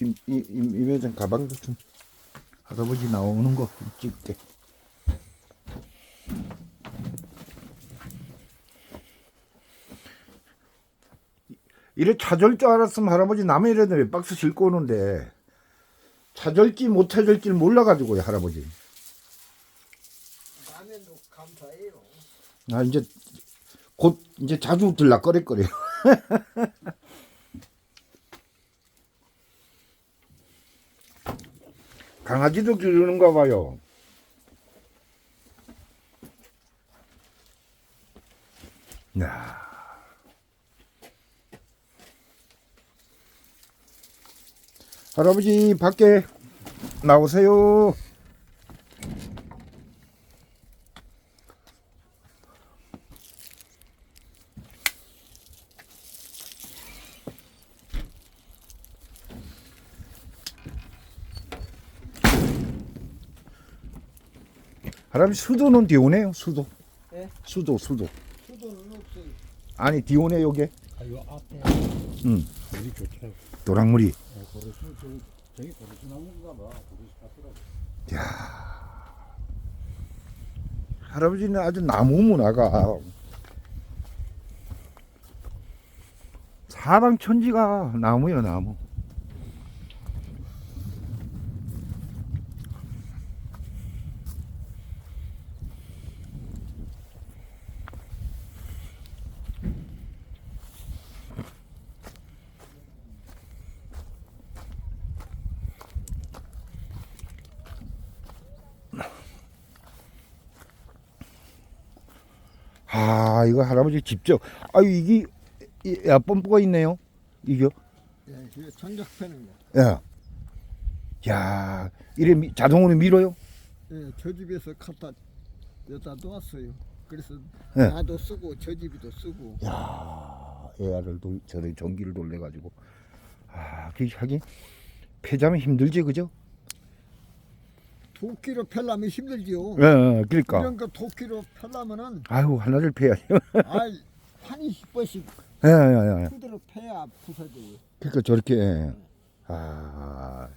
임, 임, 임, 임 회장 가방도 좀 할아버지 나오는 거좀 찍게. 이래 찾을 줄 알았으면 할아버지 남의 이래도 왜 박스 싣고 오는데 찾을지 못 찾을지 몰라가지고요 할아버지. 아 이제 곧 이제 자주 들락거릴거려요. 강아지도 기르는가 봐요. 야. 할아버지 밖에 나오세요. 할아버지 수도는 디오네요. 수도. 예? 수도 수도. 수도는 없어요. 아니 디오네 요게. 아, 요 앞에 응. 물이 좋더라고. 도랑물이. 어, 고르스 저기 저기 고르스 나무인가 봐. 고르스 같더라고. 할아버지는 아주 나무 문화가 사방 천지가 나무요 나무. 아 이거 할아버지 직접. 아유 이게 이- 야 펌프가 있네요. 이게. 예, 이게 전적 펴는 거. 야. 야 이래 미- 자동으로 밀어요. 예, 저 집에서 갖다 여기다 놓았어요. 그래서 예. 나도 쓰고 저 집이도 쓰고. 야, 에아를 돌, 저를 전기를 돌려 가지고, 아, 그 하긴 폐자면 힘들지, 그죠? 도끼로 펴려면 힘들지요. 예, 예, 그러니까. 이런 거 도끼로 펴려면은 아유, 하나를 패야죠. 아이 한 20번씩 예, 예, 예. 그대로 패야 부서져요. 그러니까 저렇게, 예. 아,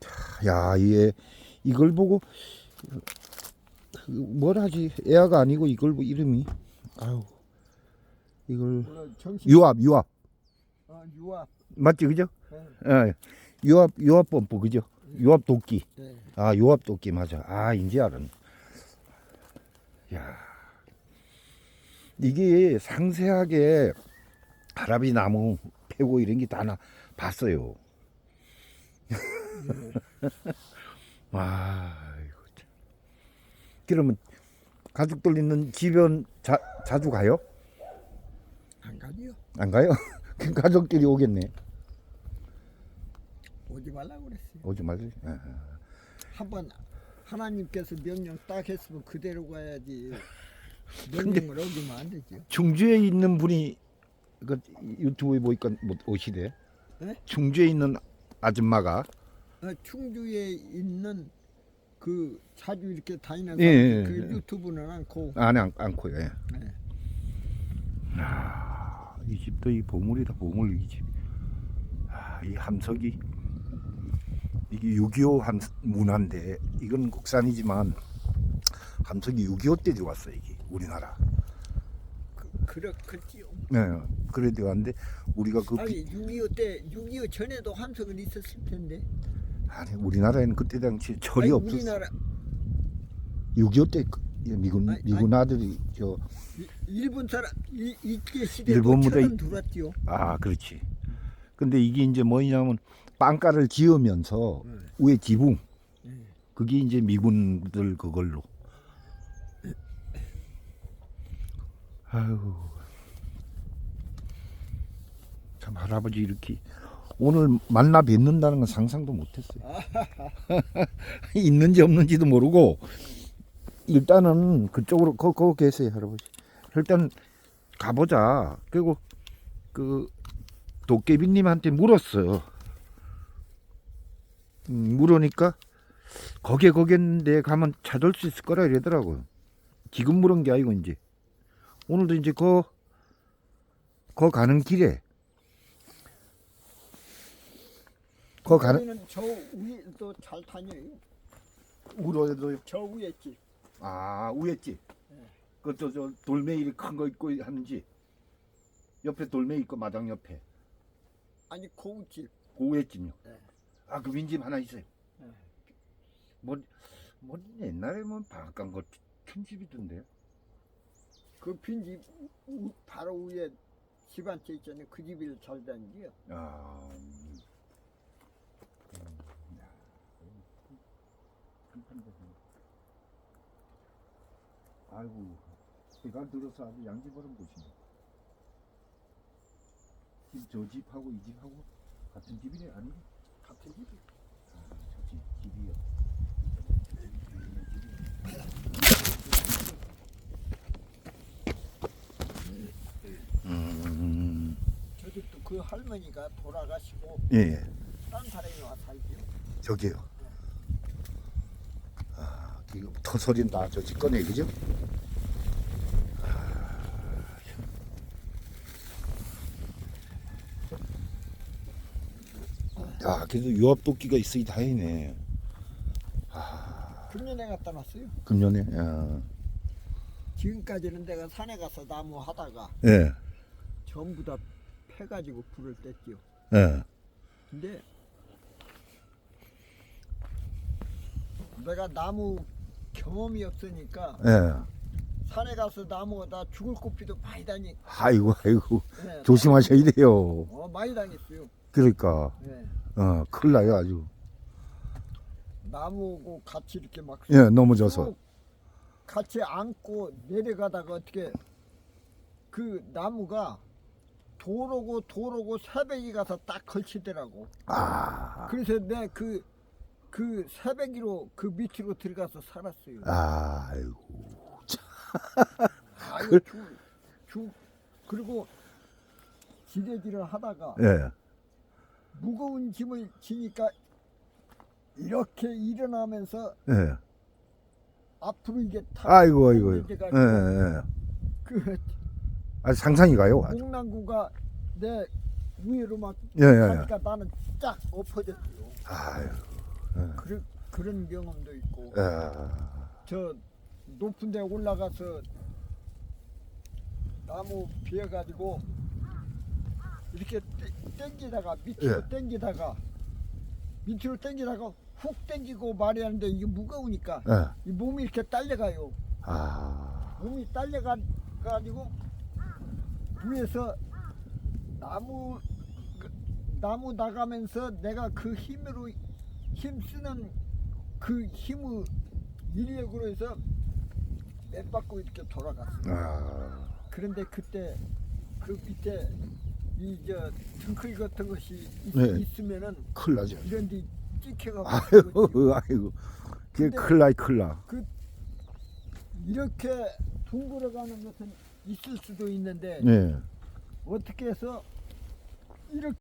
차, 야, 이게 이걸 보고 그 뭐라지? 에아가 아니고 이걸 뭐 이름이, 아유, 이걸 물론 정신 유압, 유압 어, 유압. 맞지, 그죠? 예, 예, 유압, 유압 펌프 그죠? 유압 도끼. 예. 아, 요압 도끼 맞아. 아, 인지 알았네. 야. 이게 상세하게 할아버지 나무 패고 이런 게 다 나 봤어요. 와, 이거 참. 그러면 가족들 있는 집은 자, 자주 가요? 안 가지요. 안 가요? 그 가족끼리 오겠네. 오지 말라고 그랬어요. 오지 말지. 아, 한번 하나님께서 명령 딱 했으면 그대로 가야지. 명령을 어기면 안 되죠. 충주에 있는 분이 그 유튜브에 보니까 뭐 오시대. 네? 충주에 있는 아줌마가 어, 충주에 있는 그 자주 이렇게 다니는 예, 사람들 예, 그 예. 유튜브는 않고 안에 안, 않고요. 예. 네. 아, 이 집도 이 보물이다 보물 이 집. 아, 이 함석이 이게 6.25함 문화인데 이건 국산이지만 함석이 6.25 때 들어왔어 이게 우리나라. 그, 그렇겠지요. 네, 그래 들어왔는데 우리가 그 비- 아니 6.25 때, 6.25 전에도 함석은 있었을 텐데. 아니 우리나라에는 그때 당시 철이 아니, 없었어. 우리나라 6.25때 그- 미군 아니, 미군 아들이 저 이- 일본 사람 이- 일제 시대도 일본 무대- 철은 들어왔지요. 아, 그렇지. 근데 이게 이제 뭐냐면 빵가를 지으면서 네. 위에 지붕 네. 그게 이제 미군들 그걸로. 아유. 참 할아버지 이렇게 오늘 만나 뵙는다는 건 상상도 못했어요. 있는지 없는지도 모르고 일단은 그쪽으로 거, 거 계세요 할아버지. 일단 가보자. 그리고 그 도깨비님한테 물었어. 음, 물으니까 거기에 거기에 가면 찾을 수 있을 거라 이러더라고요. 지금 물은 게 아니고 이제 오늘도 이제 거, 거 가는 길에 거 가는 저희는 저 위도 잘 다녀요. 우로에도요. 저 위에 집. 아 우했지. 네. 그저 저 돌멩이 큰 거 있고 하는지 옆에 돌멩이 있고 마당 옆에 아니 고우 집. 그 우했지요. 네. 아그 빈집 하나 있어요. 네. 뭐, 뭐 옛날에 뭐 바깥 거큰 집이던데. 그 빈집 바로 위에 집 한 채 있잖아요. 그 집을 잘 다니지요. 아, 음. 음, 야, 한판도 아이고, 해가 들어서 아주 양지버름 보시네. 지금 저 집하고 이 집하고 같은 집이네 아니? 같은 집이. 아, 저 집, 집이요. 음, 저 집도 그 할머니가 돌아가시고 예, 예. 딴 사람이 와 살지요. 저기요. 아, 이거 터 소리는 다저 집 거네, 그죠? 야, 그래도 유압도끼가 있으니 다행이네. 금년에 갖다 놨어요. 금년에, 야. 지금까지는 내가 산에 가서 나무 하다가 예, 전부 다 패가지고 불을 뗐지요. 예, 근데 내가 나무 경험이 없으니까 예. 산에 가서 나무가 죽을 꽃피도 많이 다니. 아이고, 아이고. 네, 조심하셔야 돼요. 어 많이 당했어요. 그러니까, 네. 어, 큰일 나요, 아주. 나무고 같이 이렇게 막 예, 넘어져서. 쭉 같이 안고 내려가다가 어떻게 그 나무가 도로고 도로고 새벽이 가서 딱 걸치더라고. 아, 그래서 내 그 그 새벽이로 그 밑으로 들어가서 살았어요. 아이고. 아유 죽, 죽 그리고 지뢰질을 하다가 예. 무거운 짐을 지니까 이렇게 일어나면서 예. 앞으로 이게 탁 아이고 아이고. 예, 이제가 예. 그 아 상상이 가요. 아주. 목난구가 내 위로 막 예, 예, 예. 가니까 나는 쫙 엎어졌어요. 아유. 그런 그런 경험도 있고 예. 저 높은 데 올라가서 나무 비어 가지고 이렇게 땡- 땡기다가 밑으로 예. 땡기다가 밑으로 땡기다가 훅 땡기고 말이 하는데 이게 무거우니까 예. 이 몸이 이렇게 딸려가요. 아. 몸이 딸려가 가지고 위에서 나무 그 나무 나가면서 내가 그 힘으로 힘 쓰는 그 힘의 인력으로 해서 몇 바퀴 이렇게 돌아갔어. 아. 그런데 그때 그 밑에 이저 등클 같은 것이 있, 네. 있으면은 큰일 나죠. 이런 데 찍혀가지고 아이고 아이고. 그게 근데- 큰일 나이 큰일 나. 이렇게 둥글어가는 것은 있을 수도 있는데 예. 어떻게 해서 이렇게